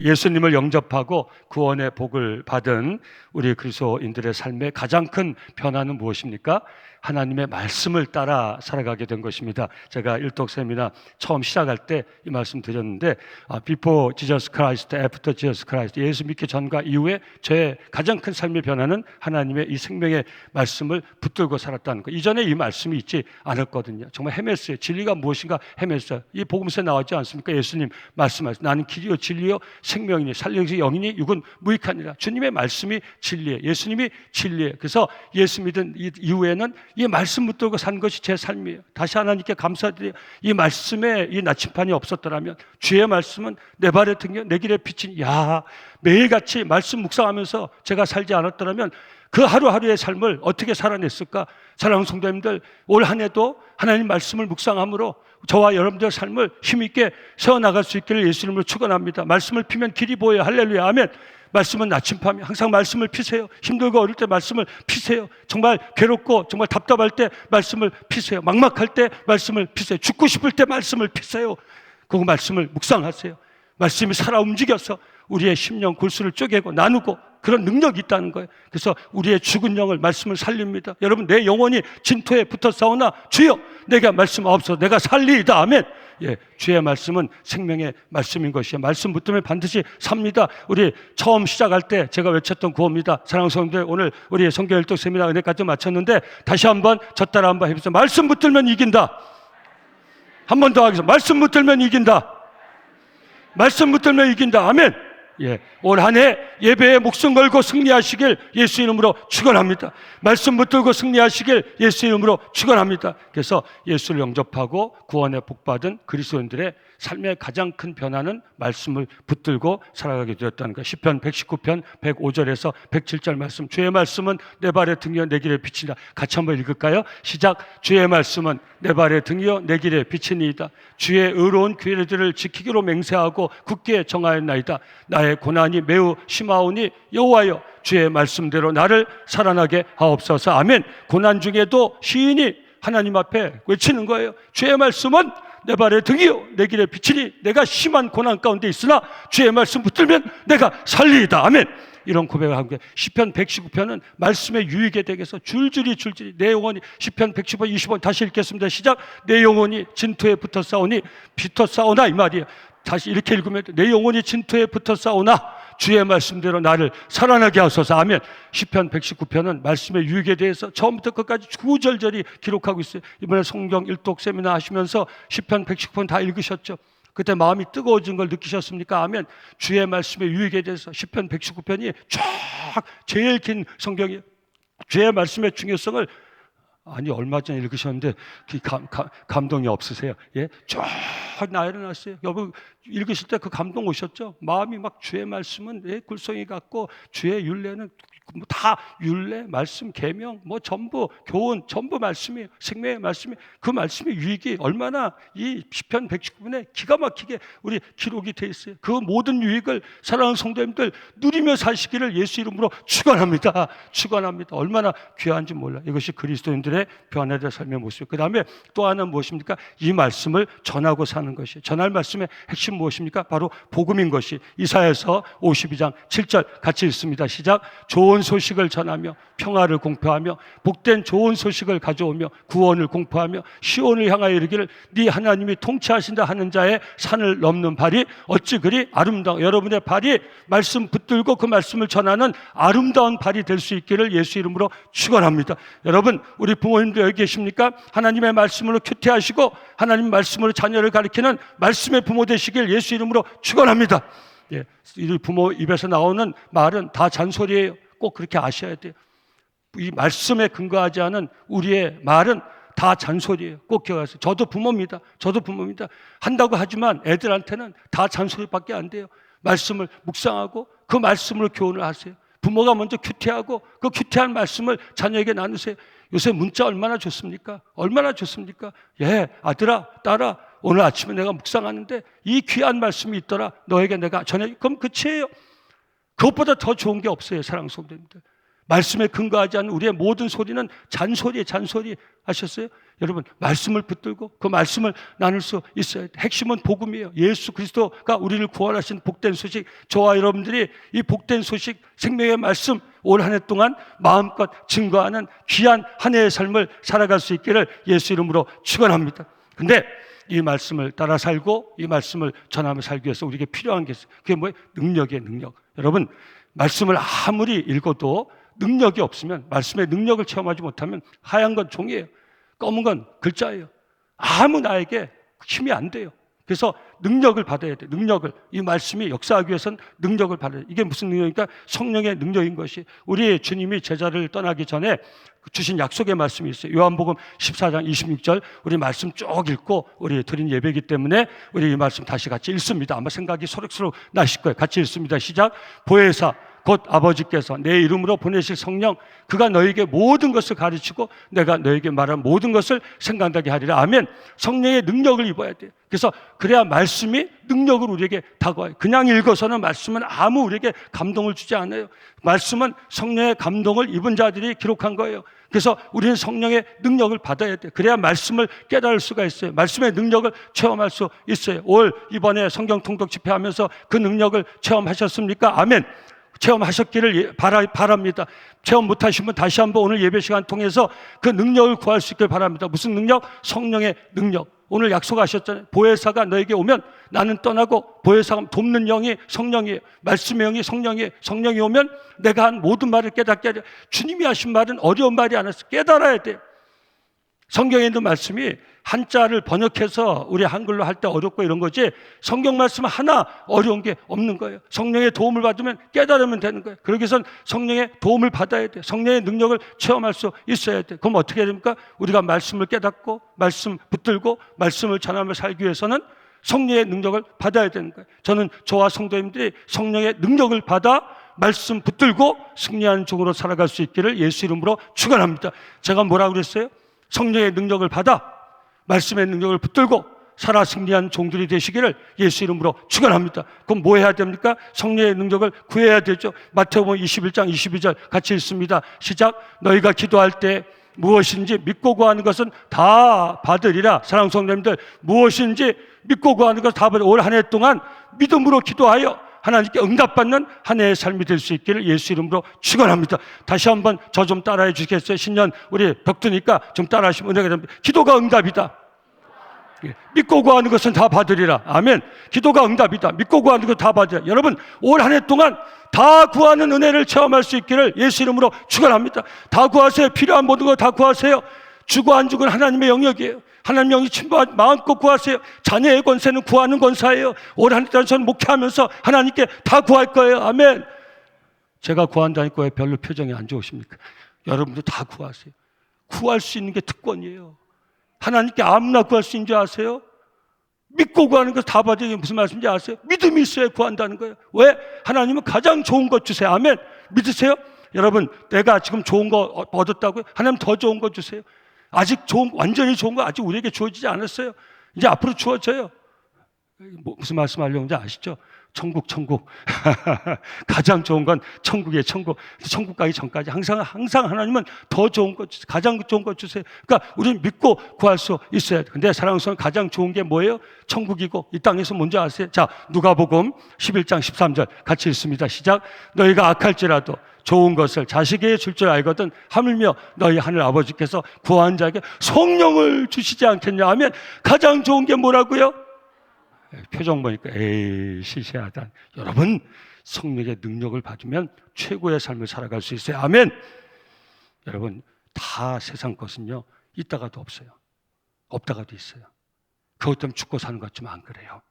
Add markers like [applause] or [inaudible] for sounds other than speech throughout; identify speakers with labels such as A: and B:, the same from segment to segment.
A: 예수님을 영접하고 구원의 복을 받은 우리 그리스도인들의 삶의 가장 큰 변화는 무엇입니까? 하나님의 말씀을 따라 살아가게 된 것입니다. 제가 일독 세미나 처음 시작할 때 이 말씀 드렸는데 아, before Jesus Christ, after Jesus Christ 예수 믿기 전과 이후에 제 가장 큰 삶의 변화는 하나님의 이 생명의 말씀을 붙들고 살았다는 것. 이전에 이 말씀이 있지 않았거든요. 정말 헤맸어요. 진리가 무엇인가 헤맸어요. 이 복음서에 나왔지 않습니까? 예수님 말씀하셨 나는 길이요 진리요 생명이니 살려서 영이니 육은 무익하니라. 주님의 말씀이 진리예요. 예수님이 진리예요. 그래서 예수 믿은 이- 이후에는 이 말씀 붙들고 산 것이 제 삶이에요. 다시 하나님께 감사드려요. 이 말씀에 이 나침판이 없었더라면 주의 말씀은 내 발에 등겨 내 길에 비친 야 매일같이 말씀 묵상하면서 제가 살지 않았더라면 그 하루하루의 삶을 어떻게 살아냈을까? 사랑하는 성도님들 올 한 해도 하나님 말씀을 묵상함으로 저와 여러분들의 삶을 힘있게 세워나갈 수 있기를 예수님으로 축원합니다. 말씀을 피면 길이 보여요. 할렐루야. 아멘. 말씀은 나침판이 항상 말씀을 피세요. 힘들고 어릴 때 말씀을 피세요. 정말 괴롭고 정말 답답할 때 말씀을 피세요. 막막할 때 말씀을 피세요. 죽고 싶을 때 말씀을 피세요. 그 말씀을 묵상하세요. 말씀이 살아 움직여서 우리의 심령 골수를 쪼개고 나누고 그런 능력이 있다는 거예요. 그래서 우리의 죽은 영을 말씀을 살립니다. 여러분 내 영혼이 진토에 붙어 싸우나 주여 내가 말씀 없어 내가 살리이다 아멘. 예, 주의 말씀은 생명의 말씀인 것이에요. 말씀 붙들면 반드시 삽니다. 우리 처음 시작할 때 제가 외쳤던 구호입니다. 사랑하는 성도들 오늘 우리 성교 일독 세미나 은혜까지 마쳤는데 다시 한번 저 따라 한번 해보세요. 말씀 붙들면 이긴다. 한 번 더 하겠습니다. 말씀 붙들면 이긴다. 말씀 붙들면 이긴다. 아멘. 예. 올 한 해 예배에 목숨 걸고 승리하시길 예수 이름으로 축원합니다. 말씀 붙들고 승리하시길 예수 이름으로 축원합니다. 그래서 예수를 영접하고 구원의 복 받은 그리스도인들의 삶의 가장 큰 변화는 말씀을 붙들고 살아가게 되었다는 것. 시편 119편 105절에서 107절 말씀. 주의 말씀은 내 발에 등이요 내 길에 비치다. 같이 한번 읽을까요? 시작. 주의 말씀은 내 발에 등이요 내 길에 비치니이다. 주의 의로운 규례들을 지키기로 맹세하고 굳게 정하였나이다. 나의 고난이 매우 심하오니 여호와여 주의 말씀대로 나를 살아나게 하옵소서. 아멘. 고난 중에도 시인이 하나님 앞에 외치는 거예요. 주의 말씀은 내 발에 등이요 내 길에 비치니 내가 심한 고난 가운데 있으나 주의 말씀 붙들면 내가 살리이다. 아멘. 이런 고백을 한 거예요. 시편 119편은 말씀의 유익에 대해서 줄줄이 줄줄이 내 영혼이 시편 110편 20번 다시 읽겠습니다. 시작. 내 영혼이 진토에 붙어 싸우니 붙어 싸우나 이 말이에요. 다시 이렇게 읽으면 돼. 내 영혼이 진토에 붙어 싸우나 주의 말씀대로 나를 살아나게 하소서. 아멘. 시편 119편은 말씀의 유익에 대해서 처음부터 끝까지 구절절이 기록하고 있어요. 이번에 성경 일독 세미나 하시면서 시편 119편 다 읽으셨죠? 그때 마음이 뜨거워진 걸 느끼셨습니까? 아멘. 주의 말씀의 유익에 대해서 시편 119편이 쫙 제일 긴 성경이에요. 주의 말씀의 중요성을 아니 얼마 전에 읽으셨는데 그 감, 감, 감동이 없으세요? 예, 쫙 나열해 놨어요. 여러분 읽으실 때 그 감동 오셨죠? 마음이 막 주의 말씀은 예, 굴성이 같고 주의 윤례는 뭐 다 윤례, 말씀, 계명, 뭐 전부 교훈, 전부 말씀이에요. 생명의 말씀이 그 말씀의 유익이 얼마나 이 시편 119편에 기가 막히게 우리 기록이 돼 있어요. 그 모든 유익을 사랑하는 성도님들 누리며 사시기를 예수 이름으로 축원합니다. 축원합니다. 얼마나 귀한지 몰라. 이것이 그리스도인들의 변화된 삶의 모습. 그다음에 또 하나는 무엇입니까? 이 말씀을 전하고 사는 것이. 전할 말씀의 핵심 무엇입니까? 바로 복음인 것이. 이사야서 52장 7절 같이 읽습니다. 시작. 좋은 소식을 전하며 평화를 공표하며 복된 좋은 소식을 가져오며 구원을 공포하며 시온을 향하여 이르기를 네 하나님이 통치하신다 하는 자의 산을 넘는 발이 어찌 그리 아름다워 여러분의 발이 말씀 붙들고 그 말씀을 전하는 아름다운 발이 될 수 있기를 예수 이름으로 축원합니다. 여러분 우리 부모님도 여기 계십니까? 하나님의 말씀으로 큐티하시고 하나님 말씀으로 자녀를 가리키는 말씀의 부모 되시길 예수 이름으로 축원합니다. 예, 이 부모 입에서 나오는 말은 다 잔소리예요. 꼭 그렇게 아셔야 돼요. 이 말씀에 근거하지 않은 우리의 말은 다 잔소리예요. 꼭 기억하세요. 저도 부모입니다. 저도 부모입니다. 한다고 하지만 애들한테는 다 잔소리밖에 안 돼요. 말씀을 묵상하고 그 말씀으로 교훈을 하세요. 부모가 먼저 큐티하고 그 큐티한 말씀을 자녀에게 나누세요. 요새 문자 얼마나 좋습니까? 얼마나 좋습니까? 예, 아들아, 딸아, 오늘 아침에 내가 묵상하는데 이 귀한 말씀이 있더라. 너에게 내가 전해. 그럼 끝이에요. 그것보다 더 좋은 게 없어요, 사랑하는 성도님들. 말씀에 근거하지 않는 우리의 모든 소리는 잔소리에 잔소리 하셨어요? 여러분 말씀을 붙들고 그 말씀을 나눌 수 있어야 돼. 핵심은 복음이에요. 예수 그리스도가 우리를 구원하신 복된 소식. 저와 여러분들이 이 복된 소식 생명의 말씀 올 한 해 동안 마음껏 증거하는 귀한 한 해의 삶을 살아갈 수 있기를 예수 이름으로 축원합니다. 근데 이 말씀을 따라 살고 이 말씀을 전하며 살기 위해서 우리에게 필요한 게 있어요. 그게 뭐예요? 능력의 능력. 여러분 말씀을 아무리 읽어도 능력이 없으면 말씀의 능력을 체험하지 못하면 하얀 건 종이에요. 검은 건 글자예요. 아무 나에게 힘이 안 돼요. 그래서 능력을 받아야 돼. 능력을 이 말씀이 역사하기 위해서는 능력을 받아야 돼. 이게 무슨 능력입니까? 성령의 능력인 것이 우리 주님이 제자를 떠나기 전에 주신 약속의 말씀이 있어요. 요한복음 14장 26절 우리 말씀 쭉 읽고 우리 드린 예배이기 때문에 우리 이 말씀 다시 같이 읽습니다. 아마 생각이 소록소록 나실 거예요. 같이 읽습니다. 시작. 보혜사 곧 아버지께서 내 이름으로 보내실 성령 그가 너에게 모든 것을 가르치고 내가 너에게 말한 모든 것을 생각나게 하리라 아멘 성령의 능력을 입어야 돼요 그래서 그래야 말씀이 능력을 우리에게 다가와요 그냥 읽어서는 말씀은 아무 우리에게 감동을 주지 않아요 말씀은 성령의 감동을 입은 자들이 기록한 거예요 그래서 우리는 성령의 능력을 받아야 돼. 그래야 말씀을 깨달을 수가 있어요. 말씀의 능력을 체험할 수 있어요. 올 이번에 성경 통독 집회하면서 그 능력을 체험하셨습니까? 아멘. 체험하셨기를 예- 바랍니다. 체험 못하시면 다시 한번 오늘 예배 시간 통해서 그 능력을 구할 수 있길 바랍니다. 무슨 능력? 성령의 능력. 오늘 약속하셨잖아요. 보혜사가 너에게 오면 나는 떠나고 보혜사가 돕는 영이 성령이에요. 말씀의 영이 성령이에요. 성령이 오면 내가 한 모든 말을 깨닫게 하려. 주님이 하신 말은 어려운 말이 아니었어. 깨달아야 돼요. 성경에 있는 말씀이 한자를 번역해서 우리 한글로 할 때 어렵고 이런 거지 성경 말씀 하나 어려운 게 없는 거예요. 성령의 도움을 받으면 깨달으면 되는 거예요. 그러기 위해선 성령의 도움을 받아야 돼. 성령의 능력을 체험할 수 있어야 돼. 그럼 어떻게 해야 됩니까? 우리가 말씀을 깨닫고 말씀 붙들고 말씀을 전하며 살기 위해서는 성령의 능력을 받아야 되는 거예요. 저는 저와 성도님들이 성령의 능력을 받아 말씀 붙들고 승리하는 종으로 살아갈 수 있기를 예수 이름으로 축원합니다. 제가 뭐라고 그랬어요? 성령의 능력을 받아 말씀의 능력을 붙들고 살아 승리한 종들이 되시기를 예수 이름으로 축원합니다. 그럼 뭐 해야 됩니까? 성령의 능력을 구해야 되죠. 마태복음 21장 22절 같이 읽습니다. 시작. 너희가 기도할 때 무엇인지 믿고 구하는 것은 다 받으리라. 사랑 성도님들 무엇인지 믿고 구하는 것을 다 받으. 올한 해 동안 믿음으로 기도하여 하나님께 응답받는 한 해의 삶이 될 수 있기를 예수 이름으로 축원합니다. 다시 한번 저 좀 따라해 주시겠어요? 신년 우리 덕두니까 좀 따라하시면 은혜가 됩니다. 기도가 응답이다. 예, 믿고 구하는 것은 다 받으리라. 아멘. 기도가 응답이다. 믿고 구하는 것 다 받으리라. 여러분 올 한 해 동안 다 구하는 은혜를 체험할 수 있기를 예수 이름으로 축원합니다. 다 구하세요. 필요한 모든 거 다 구하세요. 주고 안 주고는 하나님의 영역이에요. 하나님 영이 침범 마음껏 구하세요. 자녀의 권세는 구하는 권사예요. 올한해 동안 저는 목회하면서 하나님께 다 구할 거예요. 아멘. 제가 구한다니까 왜 별로 표정이 안 좋으십니까? 여러분도 다 구하세요. 구할 수 있는 게 특권이에요. 하나님께 아무나 구할 수 있는 줄 아세요? 믿고 구하는 거다 받으니 무슨 말씀인지 아세요? 믿음이 있어야 구한다는 거예요. 왜? 하나님은 가장 좋은 것 주세요. 아멘. 믿으세요? 여러분, 내가 지금 좋은 거 얻었다고요? 하나님 더 좋은 거 주세요. 아직 좋은, 완전히 좋은 거 아직 우리에게 주어지지 않았어요. 이제 앞으로 주어져요. 뭐, 무슨 말씀 하려는지 아시죠? 천국, 천국. [laughs] 가장 좋은 건 천국이에요, 천국. 천국 가기 전까지 항상, 항상 하나님은 더 좋은 것. 가장 좋은 것 주세요. 그러니까 우리는 믿고 구할 수 있어야 돼. 근데 son 가장 좋은 게 뭐예요? 천국이고, 이 땅에서 뭔지 아세요? 자, 누가 복음 11장 13절 같이 읽습니다. 시작. 너희가 악할지라도 좋은 것을 자식에게 줄 줄 알거든 하물며 너희 하늘 아버지께서 구한 자에게 성령을 주시지 않겠냐 하면 가장 좋은 게 뭐라고요? 표정 보니까 에이 시시하다. 여러분 성령의 능력을 받으면 최고의 삶을 살아갈 수 있어요. 아멘. 여러분 다 세상 것은요 있다가도 없어요. 없다가도 있어요. 그것 때문에 죽고 사는 것 좀 안 그래요.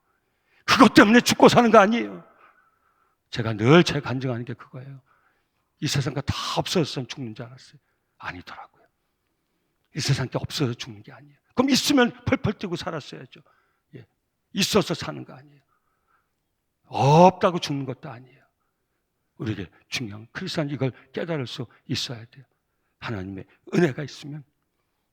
A: 그것 때문에 죽고 사는 거 아니에요. 제가 늘 제 간증하는 게 그거예요. 이 세상 거다 없어졌으면 죽는 줄 알았어요. 아니더라고요. 이 세상 게 없어서 죽는 게 아니에요. 그럼 있으면 펄펄 뛰고 살았어야죠. 있어서 사는 거 아니에요. 없다고 죽는 것도 아니에요. 우리에게 중요한 크리스찬 이걸 깨달을 수 있어야 돼요. 하나님의 은혜가 있으면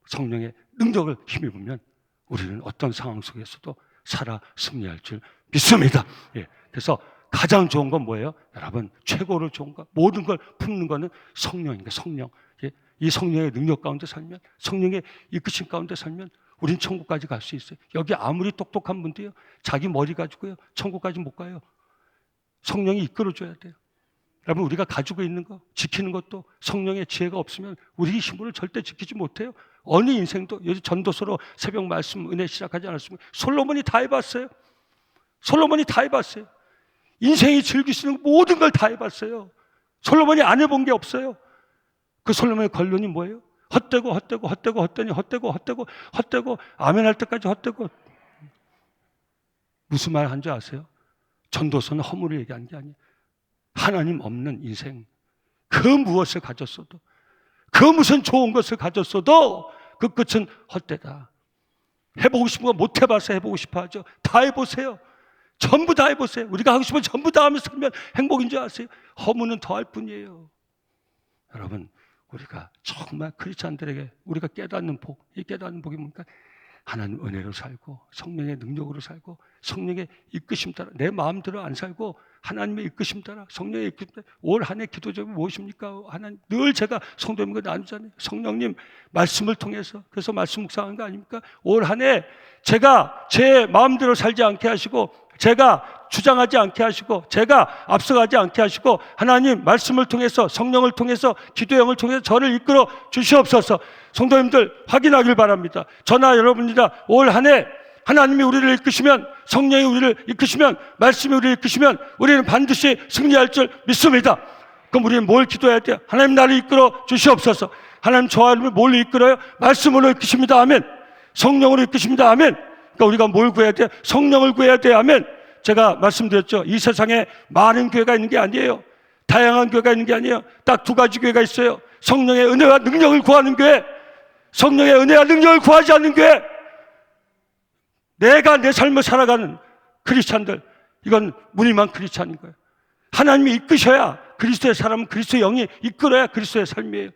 A: 성령의 능력을 힘입으면 우리는 어떤 상황 속에서도 살아 승리할 줄 믿습니다. 예. 그래서 가장 좋은 건 뭐예요? 여러분 최고로 좋은 거 모든 걸 품는 거는 성령입니다. 성령. 예, 이 성령의 능력 가운데 살면 성령의 이끄심 가운데 살면 우린 천국까지 갈 수 있어요. 여기 아무리 똑똑한 분도요. 자기 머리 가지고요. 천국까지 못 가요. 성령이 이끌어 줘야 돼요. 여러분 우리가 가지고 있는 거 지키는 것도 성령의 지혜가 없으면 우리 힘으로 절대 지키지 못해요. 어느 인생도 요즘 전도서로 새벽 말씀 은혜 시작하지 않았습니까? 솔로몬이 다 해봤어요. 솔로몬이 다 해봤어요. 인생이 즐길 수 있는 모든 걸 다 해봤어요. 솔로몬이 안 해본 게 없어요. 그 솔로몬의 결론이 뭐예요? 헛되고 헛되고 헛되고 헛되니 헛되고 헛되고 헛되고 아멘 할 때까지 헛되고 무슨 말 한 줄 아세요? 전도서는 허물을 얘기한 게 아니에요. 하나님 없는 인생. 그 무엇을 가졌어도 그 무슨 좋은 것을 가졌어도 그 끝은 헛되다. 해보고 싶은 거 못 해봐서 해보고 싶어 하죠. 다 해보세요. 전부 다 해보세요. 우리가 하고 싶은 거 전부 다 하면서 살면 행복인 줄 아세요? 허무는 더할 뿐이에요. 여러분, 우리가 정말 크리스찬들에게 우리가 깨닫는 복, 이 깨닫는 복이 뭡니까? 하나님 은혜로 살고 성령의 능력으로 살고 성령의 이끄심 따라 내 마음대로 안 살고 하나님의 이끄심 따라 성령의 이끄심 따라 올 한 해 기도 제목이 무엇입니까? 하나님 늘 제가 성도님과 나누잖아요. 성령님 말씀을 통해서 그래서 말씀 묵상한 거 아닙니까? 올 한 해 제가 제 마음대로 살지 않게 하시고 제가 주장하지 않게 하시고 제가 앞서가지 않게 하시고 하나님 말씀을 통해서 성령을 통해서 기도형을 통해서 저를 이끌어 주시옵소서. 성도님들 확인하길 바랍니다. 저나 여러분이다 올 한 해 하나님이 우리를 이끄시면 성령이 우리를 이끄시면 말씀이 우리를 이끄시면 우리는 반드시 승리할 줄 믿습니다. 그럼 우리는 뭘 기도해야 돼요? 하나님 나를 이끌어 주시옵소서. 하나님 저와 뭘 이끌어요? 말씀으로 이끄십니다. 아멘. 성령으로 이끄십니다. 아멘. 그러니까 우리가 뭘 구해야 돼? 성령을 구해야 돼. 아멘. 제가 말씀드렸죠. 이 세상에 많은 교회가 있는 게 아니에요. 다양한 교회가 있는 게 아니에요. 딱 두 가지 교회가 있어요. 성령의 은혜와 능력을 구하는 교회, 성령의 은혜와 능력을 구하지 않는 교회. 내가 내 삶을 살아가는 크리스찬들, 이건 무늬만 크리스찬인 거예요. 하나님이 이끄셔야 그리스도의 사람은 그리스도의 영이 이끌어야 그리스도의 삶이에요.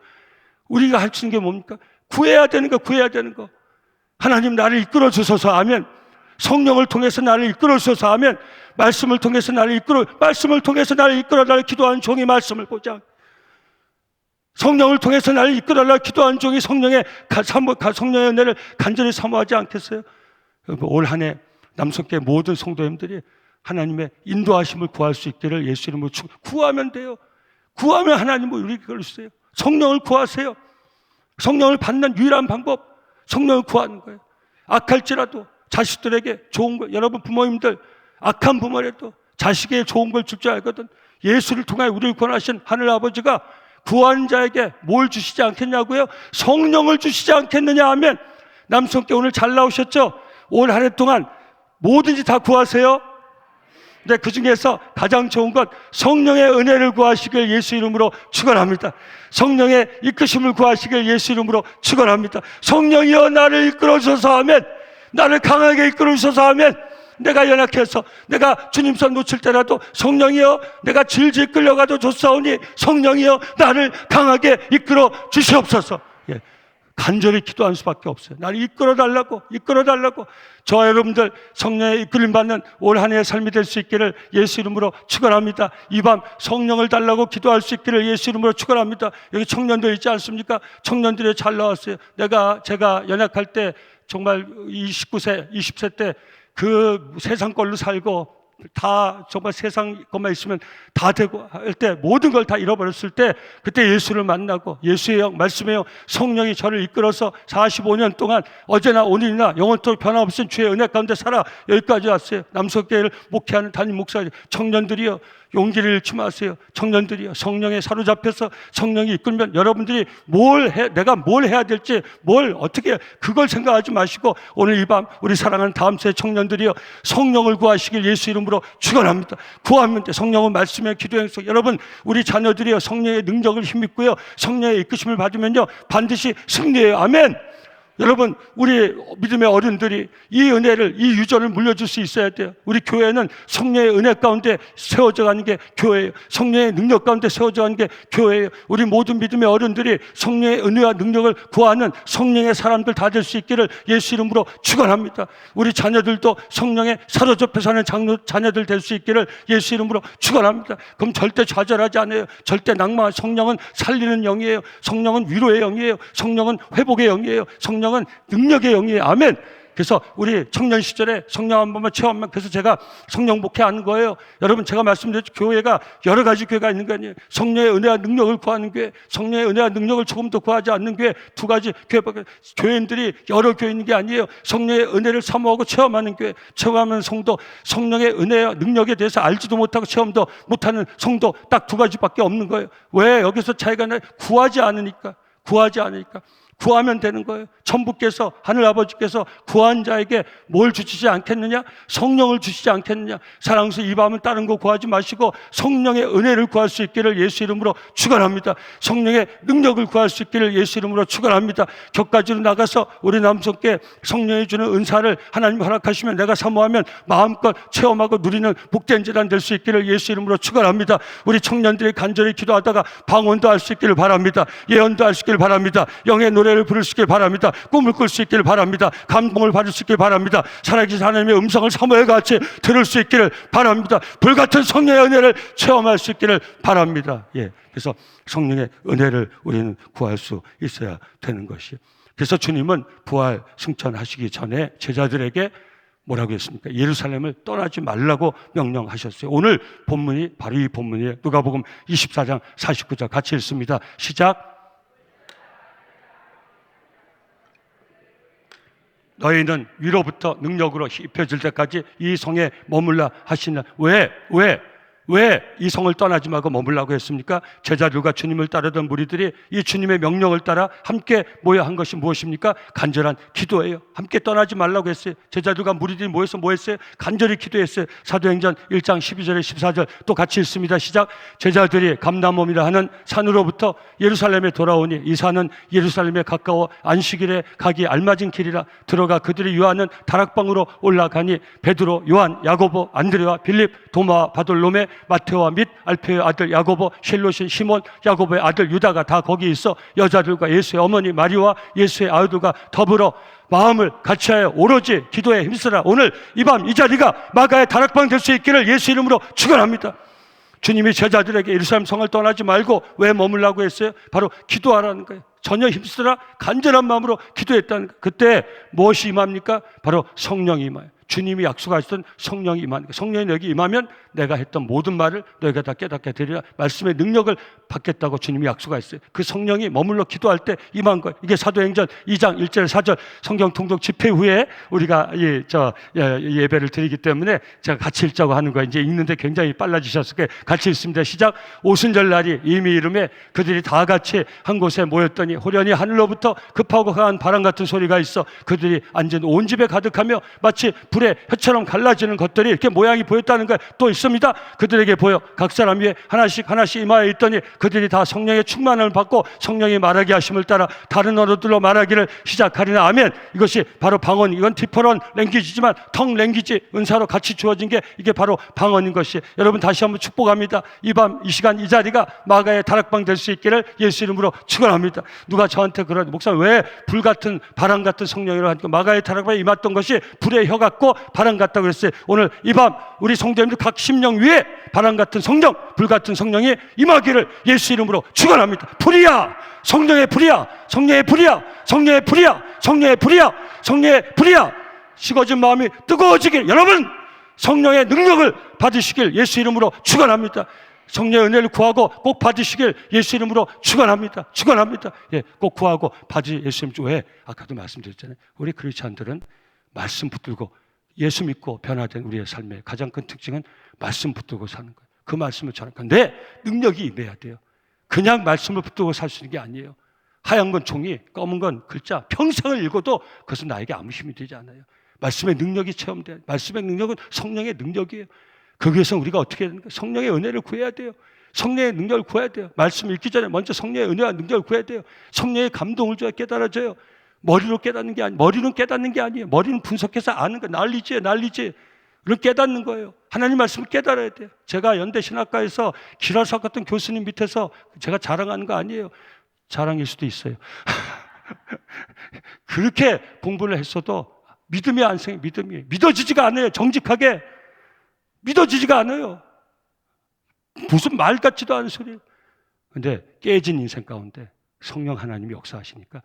A: 우리가 할 수 있는 게 뭡니까? 구해야 되는 거, 구해야 되는 거. 하나님 나를 이끌어 주소서 하면 성령을 통해서 나를 이끌어 주소서 하면 말씀을 통해서 나를 이끌어 말씀을 통해서 나를 이끌어 달라 기도하는 종이 말씀을 보자. 성령을 통해서 나를 이끌어 달라 기도하는 종이 성령의 성령의 은혜를 간절히 사모하지 않겠어요? 올 한해 남성계 모든 성도님들이 하나님의 인도하심을 구할 수 있기를 예수 이름으로 축- 구하면 돼요. 구하면 하나님은 우리 그걸 주세요. 성령을 구하세요. 성령을 받는 유일한 방법 성령을 구하는 거예요. 악할지라도 자식들에게 좋은 거 여러분 부모님들 악한 부모라도 자식에게 좋은 걸 줄 줄 알거든. 예수를 통해 우리를 권하신 하늘 아버지가 구하는 자에게 뭘 주시지 않겠냐고요? 성령을 주시지 않겠느냐 하면 남성께 오늘 잘 나오셨죠? 올 한 해 동안 뭐든지 다 구하세요. 근데 그 중에서 가장 좋은 것 성령의 은혜를 구하시길 예수 이름으로 축원합니다. 성령의 이끄심을 구하시길 예수 이름으로 축원합니다. 성령이여 나를 이끌어 주소서 하면 나를 강하게 이끌어 주소서 하면 내가 연약해서 내가 주님 손 놓칠 때라도 성령이여 내가 질질 끌려가도 좋사오니 성령이여 나를 강하게 이끌어 주시옵소서. 예. 간절히 기도할 수밖에 없어요. 나를 이끌어 달라고, 이끌어 달라고. 저 여러분들 성령의 이끌림 받는 올 한 해의 삶이 될 수 있기를 예수 이름으로 축원합니다. 이 밤 성령을 달라고 기도할 수 있기를 예수 이름으로 축원합니다. 여기 청년들 있지 않습니까? 청년들이 잘 나왔어요. 내가 제가 연약할 때 정말 29세, 20세 때 그 세상 걸로 살고 다 정말 세상 것만 있으면 다 되고 할 때 모든 걸 다 잃어버렸을 때 그때 예수를 만나고 예수의 영, 말씀의 영, 성령이 저를 이끌어서 45년 동안 어제나 오늘이나 영원토록 변함없은 주의 은혜 가운데 살아 여기까지 왔어요. 남석교회를 목회하는 담임 목사 청년들이요 용기를 잃지 마세요. 청년들이요 성령에 사로잡혀서 성령이 이끌면 여러분들이 뭘 해, 내가 뭘 해야 될지 뭘 어떻게 그걸 생각하지 마시고 오늘 이 밤 우리 사랑하는 다음 세대 청년들이요 성령을 구하시길 예수 이름으로 축원합니다. 구하면 돼. 성령은 말씀에 기도에 서 여러분 우리 자녀들이요 성령의 능력을 힘입고요 성령의 이끄심을 받으면요 반드시 승리해요. 아멘. 여러분, 우리 믿음의 어른들이 이 은혜를, 이 유전을 물려줄 수 있어야 돼요. 우리 교회는 성령의 은혜 가운데 세워져 가는 게 교회예요. 성령의 능력 가운데 세워져 가는 게 교회예요. 우리 모든 믿음의 어른들이 성령의 은혜와 능력을 구하는 성령의 사람들 다 될 수 있기를 예수 이름으로 축원합니다. 우리 자녀들도 성령에 사로잡혀 사는 장로, 자녀들 될 수 있기를 예수 이름으로 축원합니다. 그럼 절대 좌절하지 않아요. 절대 낭만. 성령은 살리는 영이에요. 성령은 위로의 영이에요. 성령은 회복의 영이에요. 성령 은 능력의 영이에요. 아멘. 그래서 우리 청년 시절에 성령 한 번만 체험하면 그래서 제가 성령 목회하는 거예요. 여러분 제가 말씀드렸죠. 교회가 여러 가지 교회가 있는 거 아니에요. 성령의 은혜와 능력을 구하는 교회, 성령의 은혜와 능력을 조금 더 구하지 않는 교회 두 가지 교회밖에 교인들이 여러 교회 있는 게 아니에요. 성령의 은혜를 사모하고 체험하는 교회, 체험하는 성도, 성령의 은혜와 능력에 대해서 알지도 못하고 체험도 못하는 성도 딱 두 가지밖에 없는 거예요. 왜 여기서 차이가 나? 구하지 않으니까, 구하지 않으니까. 구하면 되는 거예요. 천부께서 하늘 아버지께서 구한 자에게 뭘 주시지 않겠느냐? 성령을 주시지 않겠느냐? 사랑스 이 밤은 다른 거 구하지 마시고 성령의 은혜를 구할 수 있기를 예수 이름으로 축원합니다. 성령의 능력을 구할 수 있기를 예수 이름으로 축원합니다. 격가지로 나가서 우리 남성께 성령이 주는 은사를 하나님 허락하시면 내가 사모하면 마음껏 체험하고 누리는 복된 재단 될 수 있기를 예수 이름으로 축원합니다. 우리 청년들이 간절히 기도하다가 방언도 할 수 있기를 바랍니다. 예언도 할 수 있기를 바랍니다. 영의 노래 를 부를 수 있기를 바랍니다. 꿈을 꿀 수 있기를 바랍니다. 감동을 받을 수 있기를 바랍니다. 살아계신 하나님의 음성을 사모해 같이 들을 수 있기를 바랍니다. 불같은 성령의 은혜를 체험할 수 있기를 바랍니다. 예. 그래서 성령의 은혜를 우리는 구할 수 있어야 되는 것이. 그래서 주님은 부활 승천하시기 전에 제자들에게 뭐라고 했습니까? 예루살렘을 떠나지 말라고 명령하셨어요. 오늘 본문이 바로 이 본문이에요. 누가복음 24장 49절 같이 읽습니다. 시작. 너희는 위로부터 능력으로 입혀질 때까지 이 성에 머물라 하시나 왜? 왜? 왜 이 성을 떠나지 말고 머물라고 했습니까? 제자들과 주님을 따르던 무리들이 이 주님의 명령을 따라 함께 모여 한 것이 무엇입니까? 간절한 기도예요. 함께 떠나지 말라고 했어요. 제자들과 무리들이 모여서 뭐 했어요? 간절히 기도했어요. 사도행전 1장 12절에 14절 또 같이 읽습니다. 시작. 제자들이 감남몸이라 하는 산으로부터 예루살렘에 돌아오니 이 산은 예루살렘에 가까워 안식일에 가기 알맞은 길이라 들어가 그들이 유하는 다락방으로 올라가니 베드로, 요한, 야고보, 안드레와 빌립, 도마, 바돌로메, 마테오와 및 알페의 아들 야고보, 실로신 시몬, 야고보의 아들 유다가 다 거기 있어 여자들과 예수의 어머니 마리와 예수의 아들과 더불어 마음을 같이하여 오로지 기도에 힘쓰라. 오늘 이 밤 이 자리가 마가의 다락방 될 수 있기를 예수 이름으로 축원합니다. 주님이 제자들에게 예루살렘 성을 떠나지 말고 왜 머물라고 했어요? 바로 기도하라는 거예요. 전혀 힘쓰라 간절한 마음으로 기도했다는 거예요. 그때 무엇이 임합니까? 바로 성령이 임해요. 주님이 약속하셨던 성령이 거예요. 성령이 너에게 임하면 내가 했던 모든 말을 너희가 다 깨닫게 되리라. 말씀의 능력을 받겠다고 주님이 약속하셨어요. 그 성령이 머물러 기도할 때 임한 거예요. 이게 사도행전 2장 1절 4절 성경 통독 집회 후에 우리가 이, 저, 예, 예배를 드리기 때문에 제가 같이 읽자고 하는 거예요. 이제 읽는데 굉장히 빨라지셨을 거예요. 같이 읽습니다. 시작. 오순절 날이 이미 이름에 그들이 다 같이 한 곳에 모였더니 호련히 하늘로부터 급하고 강한 바람 같은 소리가 있어 그들이 앉은 온 집에 가득하며 마치 불에 혀처럼 갈라지는 것들이 이렇게 모양이 보였다는 거예요. 또 있습니다. 그들에게 보여 각 사람 위에 하나씩 하나씩 임하여 있더니 그들이 다 성령의 충만을 받고 성령이 말하게 하심을 따라 다른 언어들로 말하기를 시작하리나 아멘. 이것이 바로 방언. 이건 디퍼런 랭귀지지만 텅 랭귀지 은사로 같이 주어진 게 이게 바로 방언인 것이 여러분 다시 한번 축복합니다. 이 밤 이 시간 이 자리가 마가의 다락방 될 수 있기를 예수 이름으로 축원합니다. 누가 저한테 그런 목사 왜 불 같은 바람 같은 성령이라고 하니까 마가의 다락방에 임했던 것이 불의 혀 같고 바람 같다고 그랬어요. 오늘 이 밤 우리 성도님들 각 심령 위에 바람 같은 성령, 불 같은 성령이 임하기를 예수 이름으로 축원합니다. 불이야. 성령의 불이야. 성령의 불이야. 성령의 불이야. 성령의 불이야. 성령의 불이야. 식어진 마음이 뜨거워지길 여러분 성령의 능력을 받으시길 예수 이름으로 축원합니다. 성령의 은혜를 구하고 꼭 받으시길 예수 이름으로 축원합니다. 축원합니다. 예, 꼭 구하고 받으 예수 이름 왜 아까도 말씀드렸잖아요. 우리 크리스천들은 말씀 붙들고 예수 믿고 변화된 우리의 삶의 가장 큰 특징은 말씀 붙들고 사는 거예요. 그 말씀을 전하는 건데 능력이 임해야 돼요. 그냥 말씀을 붙들고 살 수 있는 게 아니에요. 하얀 건 종이, 검은 건 글자. 평생을 읽어도 그것은 나에게 아무 힘이 되지 않아요. 말씀의 능력이 체험돼요. 말씀의 능력은 성령의 능력이에요. 거기에서 우리가 어떻게 해야 되는가? 성령의 은혜를 구해야 돼요. 성령의 능력을 구해야 돼요. 말씀 읽기 전에 먼저 성령의 은혜와 능력을 구해야 돼요. 성령의 감동을 줘야 깨달아져요. 머리로 깨닫는 게 아니, 머리는 깨닫는 게 아니에요. 머리는 분석해서 아는 거, 난리지, 난리지. 를 깨닫는 거예요. 하나님 말씀을 깨달아야 돼요. 제가 연대 신학과에서 기라사 같은 교수님 밑에서 제가 자랑하는 거 아니에요. 자랑일 수도 있어요. [laughs] 그렇게 공부를 했어도 믿음이 안 생겨, 믿음이. 믿어지지가 않아요. 정직하게. 믿어지지가 않아요. 무슨 말 같지도 않은 소리예요. 근데 깨진 인생 가운데 성령 하나님이 역사하시니까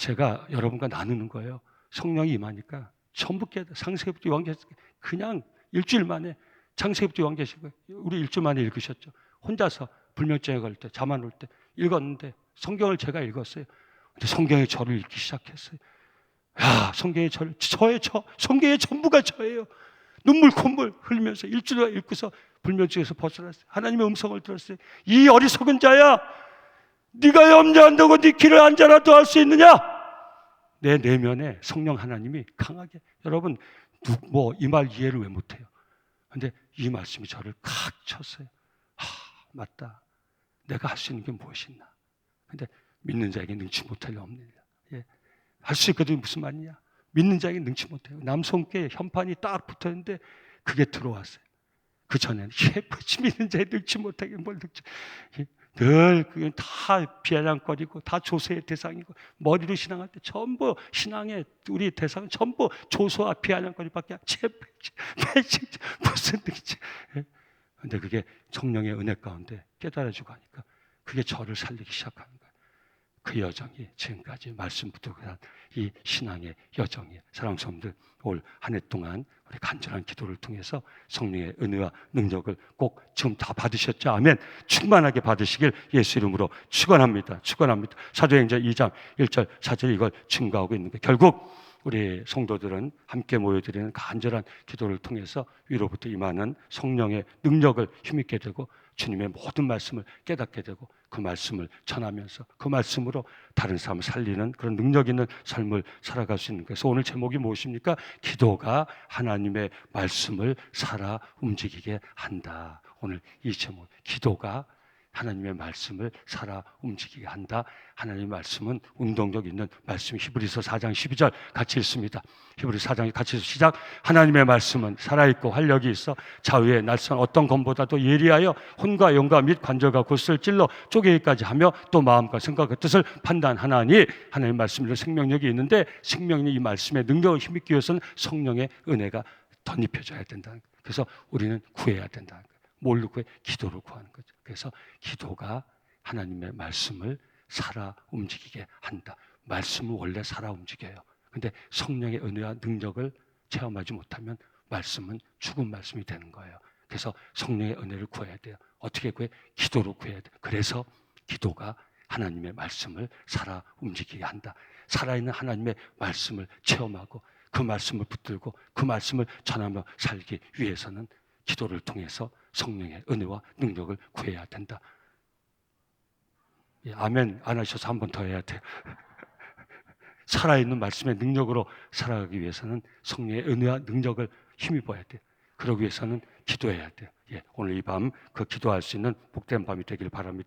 A: 제가 여러분과 나누는 거예요. 성령이 임하니까 전부 깨다. 상세부터 요한계시 그냥 일주일 만에 창세부터 요한계시고 우리 일주일 만에 읽으셨죠. 혼자서 불면증에 걸릴 때, 잠안 올 때 읽었는데 성경을 제가 읽었어요. 근데 성경의 저를 읽기 시작했어요. 야, 성경의 저를 저의 저, 성경의 전부가 저예요. 눈물 콧물 흘리면서 일주일 읽고서 불면증에서 벗어났어요. 하나님의 음성을 들었어요. 이 어리석은 자야, 네가 염려한다고 네 길을 앉아라도 할 수 있느냐? 내 내면에 성령 하나님이 강하게 여러분 뭐 이 말 이해를 왜 못해요? 근데 이 말씀이 저를 칵 쳤어요. 아 맞다. 내가 할 수 있는 게 무엇이 있나? 근데 믿는 자에게 능치 못할 리 없느냐? 예. 할수 있거든 무슨 말이냐? 믿는 자에게 능치 못해요. 남손께 현판이 딱 붙었는데 그게 들어왔어요. 그 전에는 예쁘지 믿는 자에 능치 못하게 뭘 능치? 예. 늘 그게 다 비아냥거리고 다 조소의 대상이고 머리로 신앙할 때 전부 신앙의 우리 대상은 전부 조소와 비아냥거리밖에 채배지 [laughs] 무슨 능치? 예. 근데 그게 성령의 은혜 가운데 깨달아지고 하니까 그게 저를 살리기 거예요. 그 여정이 지금까지 말씀 부족한 이 신앙의 여정이에요. 사랑하는 성도들 올 한 해 동안 우리 간절한 기도를 통해서 성령의 은혜와 능력을 꼭 지금 다 받으셨죠? 아멘. 충만하게 받으시길 예수 이름으로 축원합니다. 축원합니다. 사도행전 2장 1절 4절 이걸 증거하고 있는 거예요. 결국 우리 성도들은 함께 모여드리는 간절한 기도를 통해서 위로부터 임하는 성령의 능력을 힘있게 되고 주님의 모든 말씀을 깨닫게 되고 그 말씀을 전하면서 그 말씀으로 다른 사람을 살리는 그런 능력 있는 삶을 살아갈 수 있는. 그래서 오늘 제목이 무엇입니까? 기도가 하나님의 말씀을 살아 움직이게 한다. 오늘 이 제목, 기도가 하나님의 말씀을 살아 움직이게 한다. 하나님의 말씀은 운동력 있는 말씀. 히브리서 4장 12절 같이 읽습니다. 히브리서 4장 같이 읽 시작. 하나님의 말씀은 살아 있고 활력이 있어 자위의 날선 어떤 검보다도 예리하여 혼과 영과 및 관절과 골수를 찔러 쪼개기까지 하며 또 마음과 생각과 뜻을 판단하나니 하나님의 말씀으로 생명력이 있는데 생명이 이 말씀의 능력을 힘입기 위해서는 성령의 은혜가 덧입혀져야 거예요. 그래서 우리는 구해야 거예요. 뭘로 구해? 기도로 구하는 거죠. 그래서 기도가 하나님의 말씀을 살아 움직이게 한다. 말씀은 원래 살아 움직여요. 근데 성령의 은혜와 능력을 체험하지 못하면 말씀은 죽은 말씀이 되는 거예요. 그래서 성령의 은혜를 구해야 돼요. 어떻게 구해? 기도로 구해야 돼요. 그래서 기도가 하나님의 말씀을 살아 움직이게 한다. 살아있는 하나님의 말씀을 체험하고 그 말씀을 붙들고 그 말씀을 전하며 살기 위해서는 기도를 통해서 성령의 은혜와 능력을 구해야 된다. 예, 아멘 안 하셔서 한 번 더 해야 돼요. [laughs] 살아있는 말씀의 능력으로 살아가기 위해서는 성령의 은혜와 능력을 힘입어야 돼요. 그러기 위해서는 기도해야 돼요. 예, 오늘 이 밤 그 기도할 수 있는 복된 밤이 되길 바랍니다.